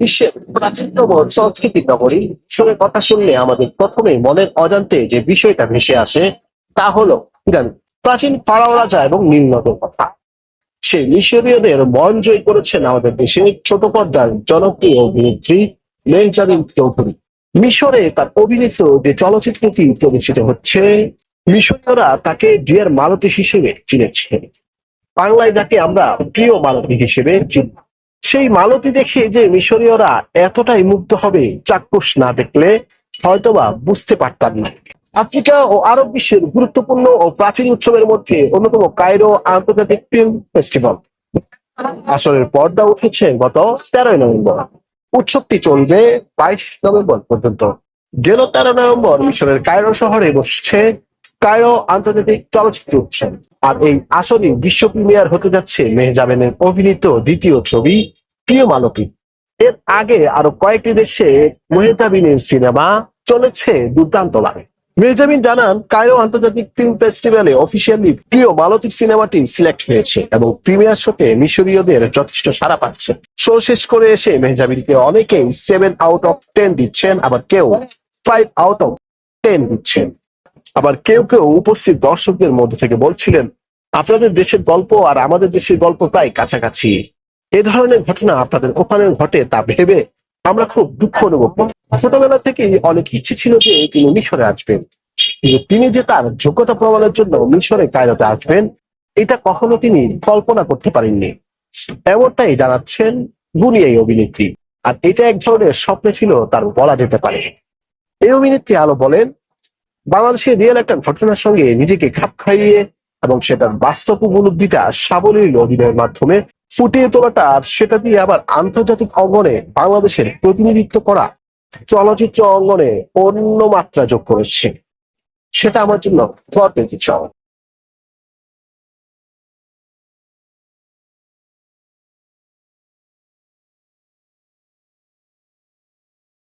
বিশ্বের প্রাচীনতম সংস্কৃতির নগরী। মিশরের কথা শুনলে আমাদের প্রথমে মনের অজান্তে যে বিষয়টা ভেসে আসে, তা হলো পিরামিড। প্রাচীন ফারাও রাজা এবং নীলনদের কথা। সেই মিশরীয়দের মন জয় করেছেন আমাদের দেশে ছোট পর্দার জনপ্রিয় অভিনেত্রী মেহজাবিন চৌধুরী। মিশরে তার অভিনীত যে চলচ্চিত্রটি প্রদর্শিত হচ্ছে, মিশরীয়রা তাকে ডিয়ার মালতী হিসেবে চিনেছে। বাংলায় যাকে আমরা প্রিয় মালতী হিসেবে চিনি। সেই মালতী দেখে যে মিশরীয়রা এতটাই মুগ্ধ হবে চাক্ষুষ না দেখলে, হয়তোবা বুঝতে পারতাম না। আফ্রিকা ও আরব বিশ্বের গুরুত্বপূর্ণ ও প্রাচীন উৎসবের মধ্যে অন্যতম কায়রো আন্তর্জাতিক ফিল্ম ফেস্টিভ্যাল। আসরের পর্দা উঠেছে গত তেরোই নভেম্বর। উৎসবটি চলবে বাইশ নভেম্বর পর্যন্ত। গেল তেরো নভেম্বর মিশরের কায়রো শহরে বসছে কায়রো আন্তর্জাতিক চলচ্চিত্র উৎসব। আর এই আসনে বিশ্ব প্রিমিয়ার হতে যাচ্ছে মেহজাবিনের অভিনীত দ্বিতীয় ছবি, প্রিয় মালতী। এর আগে আরও কয়েকটি দেশে মেহজাবিনের সিনেমা চলেছে দুর্দান্ত লাগে মেহজাবিন জানান, কায়রো আন্তর্জাতিক ফিল্ম ফেস্টিভ্যালে অফিসিয়ালি প্রিয় মালতিক সিনেমাটি সিলেক্ট হয়েছে এবং প্রিমিয়ার শোতে মিশরীয়দের যথেষ্ট সাড়া পাচ্ছে। শো শেষ করে এসে মেহজাবিনকে অনেকেই সেভেন আউট অফ টেন দিচ্ছেন, আবার কেউ ফাইভ আউট অফ টেন দিচ্ছেন। আবার কেউ কেউ উপস্থিত দর্শকদের মধ্যে থেকে বলছিলেন, আপনাদের দেশের গল্প আর আমাদের দেশের গল্প প্রায় কাছাকাছি। এ ধরনের ঘটনা আপনাদের ওখানে ঘটে তা ভেবে আমরা খুব দুঃখ অনুভব করি। ছোটবেলা থেকেই অনেক ইচ্ছে ছিল যে তিনি মিশরে আসবেন। কিন্তু তিনি যে তার যোগ্যতা প্রমাণের জন্য মিশরে কায়রোতে আসবেন, এটা কখনো তিনি কল্পনা করতে পারেননি। এমনটাই জানাচ্ছেন গুণী এই অভিনেত্রী। আর এটা এক ধরনের স্বপ্ন ছিল তার বলা যেতে পারে। এই অভিনেত্রী আলো বলেন বাংলাদেশের রিয়েল একটা ঘটনার সঙ্গে নিজেকে খাপ খাইয়ে এবং সেটার বাস্তব উপলব্ধিটা সাবলীল অভিনয়ের মাধ্যমে ফুটিয়ে তোলাটা আর সেটা দিয়ে আবার আন্তর্জাতিক অঙ্গনে বাংলাদেশের প্রতিনিধিত্ব করা চলচ্চিত্র অঙ্গনে অন্য মাত্রা যোগ করেছে। সেটা আমার জন্য গর্বের বিষয়